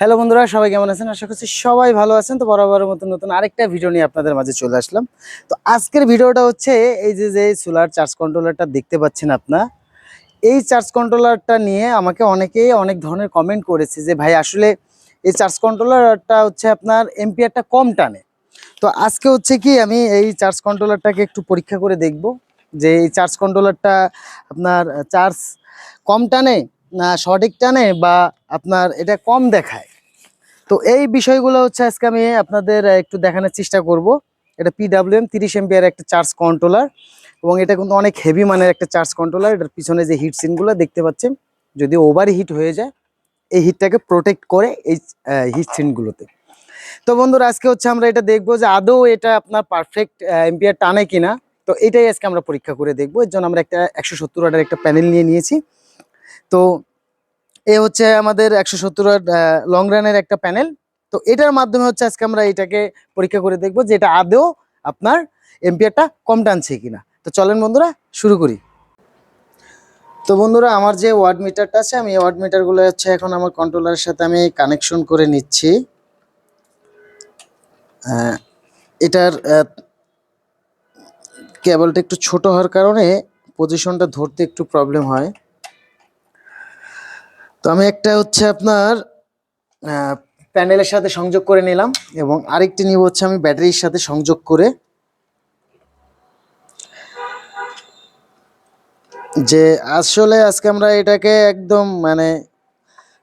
Hello বন্ধুরা, সবাই কেমন আছেন? আশা করছি সবাই ভালো আছেন। তো বরাবরের মতো নতুন আরেকটা ভিডিও নিয়ে আপনাদের মাঝে চলে আসলাম। তো আজকের ভিডিওটা হচ্ছে এই যে যে সোলার চার্জ কন্ট্রোলারটা দেখতে পাচ্ছেন আপনার। এই চার্জ কন্ট্রোলারটা নিয়ে আমাকে অনেকেই অনেক ধরনের কমেন্ট করেছে যে, ভাই, আসলে এই চার্জ কন্ট্রোলারটা হচ্ছে আপনার এম্পিয়ারটা কম টানে। তো আজকে হচ্ছে কি, আমি এই চার্জ কন্ট্রোলারটাকে একটু পরীক্ষা করে দেখব যে, এই চার্জ কন্ট্রোলারটা আপনার চার্জ কম টানে না সঠিক টানে বা আপনার এটা কম দেখায়। তো এই বিষয়গুলো হচ্ছে আজকে আমি আপনাদের একটু দেখানোর চেষ্টা করব। এটা পিডাব্লিউ এম তিরিশ এমপিয়ার একটা চার্জ কন্ট্রোলার এবং এটা কিন্তু অনেক হেভি মানের একটা চার্জ কন্ট্রোলার এটার পিছনে যে হিট সিনগুলো দেখতে পাচ্ছেন, যদি ওভার হিট হয়ে যায়, এই হিটটাকে প্রোটেক্ট করে এই হিট সিনগুলোতে তো বন্ধুরা, আজকে হচ্ছে আমরা এটা দেখব যে আদৌ এটা আপনার পারফেক্ট এম্পিয়ার টানে কিনা। তো এটাই আজকে আমরা পরীক্ষা করে দেখব। এর জন্য আমরা একটা একশো সত্তর একটা প্যানেল নিয়ে নিয়েছি। তো এ হচ্ছে আমাদের একশো সত্তর লং রানের একটা প্যানেল তো এটার মাধ্যমে হচ্ছে আজকে আমরা এটাকে পরীক্ষা করে দেখব যে এটা আদৌ আপনার এম্পিয়ারটা কম টানছে কিনা। তো চলেন বন্ধুরা, শুরু করি। তো বন্ধুরা, আমার যে ওয়ার্ড মিটারটা আছে, আমি ওয়ার্ড মিটারগুলো হচ্ছে এখন আমার কন্ট্রোলারের সাথে আমি কানেকশন করে নিচ্ছি। এটার কেবলটা একটু ছোট হওয়ার কারণে পজিশনটা ধরতে একটু প্রবলেম হয়। তো আমি একটা হচ্ছে আপনার প্যানেলের সাথে সংযোগ করে নিলাম এবং আরেকটি নিব হচ্ছে আমি ব্যাটারির সাথে সংযোগ করে। যে আসলে আজকে আমরা এটাকে একদম মানে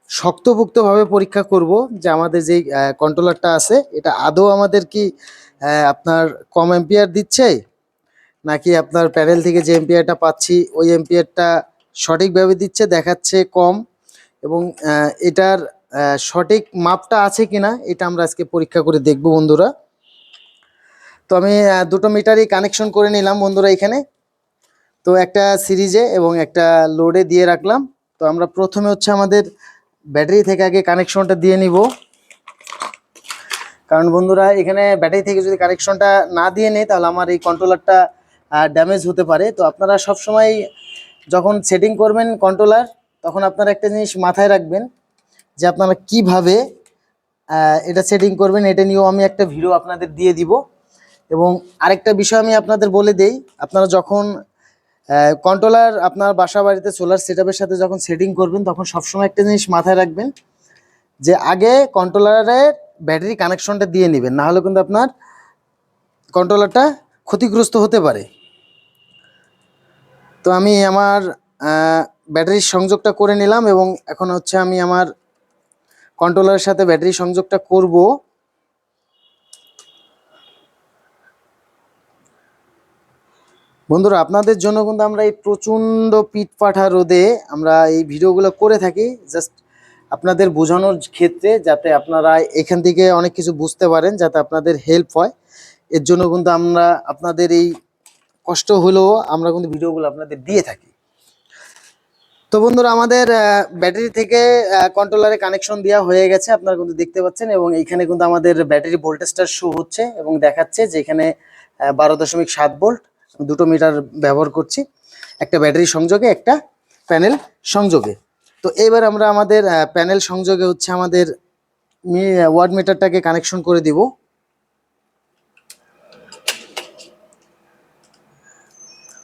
শক্তপুক্তভাবে পরীক্ষা করব যে আমাদের যে কন্ট্রোলারটা আছে, এটা আদৌ আমাদের কি আপনার কম এম্পিয়ার দিচ্ছে নাকি আপনার প্যানেল থেকে যে এম্পিয়ারটা পাচ্ছি, ওই এম্পিয়ারটা সঠিকভাবে দিচ্ছে, দেখাচ্ছে কম? এবং এটার সঠিক মাপটা আছে কিনা এটা আমরা আজকে পরীক্ষা করে দেখব বন্ধুরা। তো আমি দুটো মিটারই কানেকশন করে নিলাম বন্ধুরা এখানে। তো একটা সিরিজে এবং একটা লোডে দিয়ে রাখলাম। তো আমরা প্রথমে হচ্ছে আমাদের ব্যাটারি থেকে আগে কানেকশনটা দিয়ে নিব। কারণ বন্ধুরা এখানে ব্যাটারি থেকে যদি কানেকশনটা না দিয়ে নেই তাহলে আমার এই কন্ট্রোলারটা ড্যামেজ হতে পারে। তো আপনারা সব সময় যখন সেটিং করবেন কন্ট্রোলার তখন আপনারা একটা জিনিস মাথায় রাখবেন যে আপনারা কীভাবে এটা সেটিং করবেন, এটা নিয়েও আমি একটা ভিডিও আপনাদের দিয়ে দিব। এবং আরেকটা বিষয় আমি আপনাদের বলে দেই, আপনারা যখন কন্ট্রোলার আপনার বাসা বাড়িতে সোলার সেটআপের সাথে যখন সেটিং করবেন, তখন সবসময় একটা জিনিস মাথায় রাখবেন যে আগে কন্ট্রোলারের ব্যাটারি কানেকশনটা দিয়ে নেবেন, না হলে কিন্তু আপনার কন্ট্রোলারটা ক্ষতিগ্রস্ত হতে পারে। তো আমি আমার ব্যাটারির সংযোগটা করে নিলাম এবং এখন হচ্ছে আমি আমার কন্ট্রোলারের সাথে ব্যাটারি সংযোগটা করব। বন্ধুরা, আপনাদের জন্য কিন্তু আমরা এই প্রচণ্ড পিট পাঠা রোদে আমরা এই ভিডিওগুলো করে থাকি। জাস্ট আপনাদের বোঝানোর ক্ষেত্রে যাতে আপনারা এখান থেকে অনেক কিছু বুঝতে পারেন, যাতে আপনাদের হেল্প হয়। এর জন্য কিন্তু আমরা আপনাদের এই কষ্ট হলেও আমরা কিন্তু ভিডিওগুলো আপনাদের দিয়ে থাকি। তো বন্ধুরা, আমাদের ব্যাটারি থেকে কন্ট্রোলারে কানেকশন দেওয়া হয়ে গেছে, আপনারা কিন্তু দেখতে পাচ্ছেন, এবং এইখানে কিন্তু আমাদের ব্যাটারি ভোল্টেজটা শো হচ্ছে এবং দেখাচ্ছে যে এখানে বারো দশমিক সাত ভোল্ট দুটো মিটার ব্যবহার করছি, একটা ব্যাটারি সংযোগে, একটা প্যানেল সংযোগে। তো এবার আমরা আমাদের প্যানেল সংযোগে হচ্ছে আমাদের ওয়ার্ড মিটারটাকে কানেকশন করে দিব।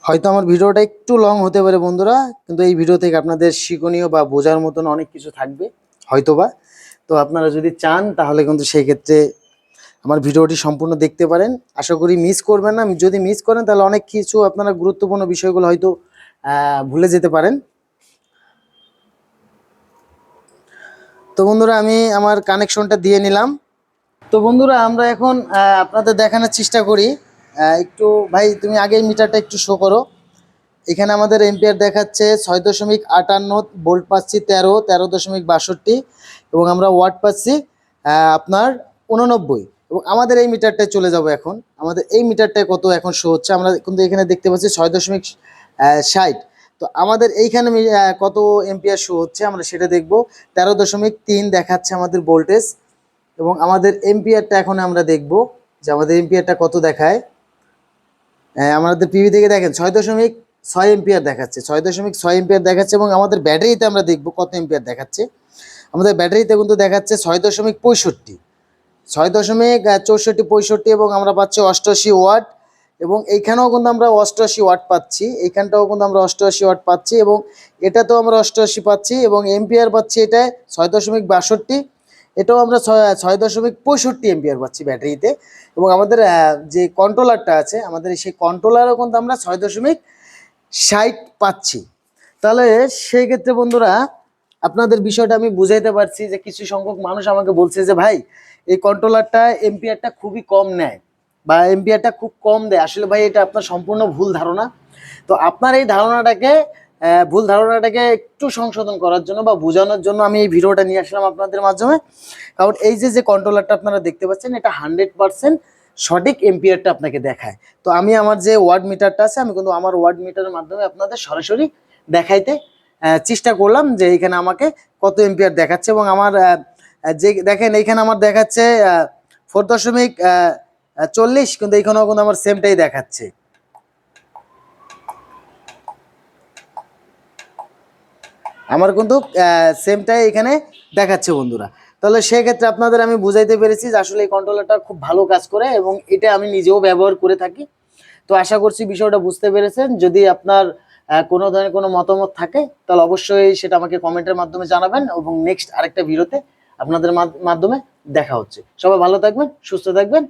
হয়তো আমার ভিডিওটা একটু লং হতে পারে বন্ধুরা, কিন্তু এই ভিডিও থেকে আপনাদের শিক্ষণীয় বা বোঝার মতন অনেক কিছু থাকবে, হয়তোবা। তো আপনারা যদি চান, তাহলে কিন্তু সেই ক্ষেত্রে আমার ভিডিওটি সম্পূর্ণ দেখতে পারেন। আশা করি মিস করবেন না। যদি মিস করেন, তাহলে অনেক কিছু আপনারা গুরুত্বপূর্ণ বিষয়গুলো হয়তো ভুলে যেতে পারেন। তো বন্ধুরা, আমি আমার কানেকশনটা দিয়ে নিলাম। তো বন্ধুরা, আমরা এখন আপনাদের দেখানোর চেষ্টা করি। একটু, ভাই, তুমি আগে মিটারটা একটু শো করো। এখানে আমাদের এম্পিয়ার দেখাচ্ছে ছয় দশমিক আটান্ন, বোল্ট পাচ্ছি তেরো তেরো দশমিক বাষট্টি এবং আমরা ওয়াট পাচ্ছি আপনার উননব্বই। এবং আমাদের এই মিটারটায় চলে যাব এখন। আমাদের এই মিটারটায় কত এখন শো হচ্ছে? আমরা কিন্তু এখানে দেখতে পাচ্ছি ছয় দশমিক ষাট। তো আমাদের এইখানে কত এম্পিয়ার শো হচ্ছে? আমরা সেটা দেখব। তেরো দশমিক তিন দেখাচ্ছে আমাদের ভোল্টেজ এবং আমাদের এম্পিয়ারটা এখন আমরা দেখব যে আমাদের এম্পিয়ারটা কত দেখায়। আমাদের পিভি থেকে দেখেন, ছয় দশমিক ছয় এম্পিয়ার দেখাচ্ছে, ছয় দশমিক ছয় এম্পিয়ার দেখাচ্ছে এবং আমাদের ব্যাটারিতে আমরা দেখব কত এম্পিয়ার দেখাচ্ছে। আমাদের ব্যাটারিতে কিন্তু দেখাচ্ছে ছয় দশমিক পঁয়ষট্টি, ছয় দশমিক চৌষট্টি, পঁয়ষট্টি এবং আমরা পাচ্ছি অষ্টআশি ওয়াট এবং এইখানেও কিন্তু আমরা অষ্টআশি ওয়াট পাচ্ছি, এইখানটাও কিন্তু আমরা অষ্টআশি ওয়াট পাচ্ছি এবং এটাতেও আমরা অষ্টআশি পাচ্ছি এবং এম্পিয়ার পাচ্ছি এটায় ছয় দশমিক বাষট্টি এটাও আমরা ছয় দশমিক পঁয়ষট্টি এম্পিয়ার পাচ্ছি ব্যাটারিতে। এবং আমাদের যে কন্ট্রোলারটা আছে, আমাদের সেই কন্ট্রোলারও কিন্তু আমরা ছয় দশমিক ষাট পাচ্ছি। তাহলে সেই ক্ষেত্রে বন্ধুরা, আপনাদের বিষয়টা আমি বুঝাইতে পারছি যে কিছু সংখ্যক মানুষ আমাকে বলছে যে, ভাই, এই কন্ট্রোলারটা এম্পিয়ারটা খুবই কম নেয় বা এম্পিয়ারটা খুব কম দেয়। আসলে ভাই, এটা আপনার সম্পূর্ণ ভুল ধারণা। তো আপনার এই ধারণাটাকে ভুল ধারণাটাকে একটু সংশোধন করার জন্য বা বোঝানোর জন্য আমি এই ভিডিওটা নিয়ে আসলাম আপনাদের মাধ্যমে। কারণ এই যে যে কন্ট্রোলারটা আপনারা দেখতে পাচ্ছেন, এটা হান্ড্রেড পার্সেন্ট সঠিক এম্পিয়ারটা আপনাকে দেখায়। তো আমি আমার যে ওয়ার্ড মিটারটা আছে, আমি কিন্তু আমার ওয়ার্ড মিটারের মাধ্যমে আপনাদের সরাসরি দেখাইতে চেষ্টা করলাম যে এখানে আমাকে কত এম্পিয়ার দেখাচ্ছে এবং আমার যে, দেখেন এইখানে আমার দেখাচ্ছে ফোর দশমিক চল্লিশ, কিন্তু এইখানেও কিন্তু আমার সেমটাই দেখাচ্ছে। আমার কিন্তু সেমটাই এখানে দেখাচ্ছে বন্ধুরা। তাহলে সেক্ষেত্রে আপনাদের আমি বুঝাইতে পেরেছি যে আসলে এই কন্ট্রোলারটা খুব ভালো কাজ করে এবং এটা আমি নিজেও ব্যবহার করে থাকি। তো আশা করছি বিষয়টা বুঝতে পেরেছেন। যদি আপনার কোনো ধরনের কোনো মতামত থাকে, তাহলে অবশ্যই সেটা আমাকে কমেন্টের মাধ্যমে জানাবেন এবং নেক্সট আরেকটা ভিডিওতে আপনাদের মাধ- মাধ্যমে দেখা হচ্ছে। সবাই ভালো থাকবেন, সুস্থ থাকবেন।